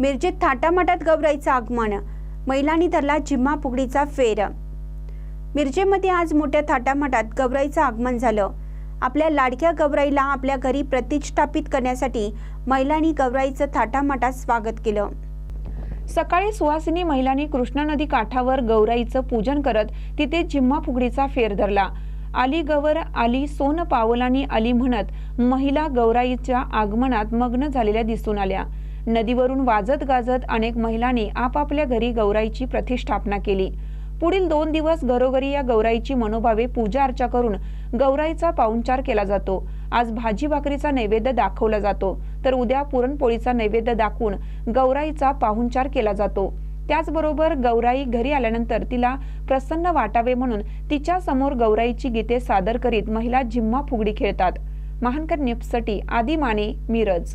मिरजेत थाटामाटात गौराईचं आगमन. महिलांनी धरला जिम्मा फुगडीचा फेर. मिरजेमध्ये आज मोठ्या थाटामाटात गौराईचं आगमन झालं. आपल्या लाडक्या गौराईला आपल्या घरी प्रतिष्ठापित करण्यासाठी महिलांनी गौराईचं थाटामाटात स्वागत केलं. सकाळी सुहासिनी महिलांनी कृष्णा नदी काठावर गौराईचं पूजन करत तिथे जिम्मा फुगडीचा फेर धरला. आली गवर आली सोन पावलानी आली म्हणत महिला गौराईच्या आगमनात मग्न झालेल्या दिसून आल्या. नदीवरून वाजत गाजत अनेक महिलांनी आपापल्या घरी गौराईची प्रतिष्ठापना केली. पुढील दोन दिवस घरोघरी या गौराईची मनोभावे पूजा अर्चा करून गौराईचा पाहुणचार केला जातो. आज भाजी भाकरीचा नैवेद्य दाखवला जातो. तर उद्या पुरणपोळीचा नैवेद्य दाखवून गौराईचा पाहुणचार केला जातो. त्याचबरोबर गौराई घरी आल्यानंतर तिला प्रसन्न वाटावे म्हणून तिच्या समोर गौराईची गीते सादर करीत महिला झिम्मा फुगडी खेळतात. महानकर न्यूजसाठी आदी माने मिरज.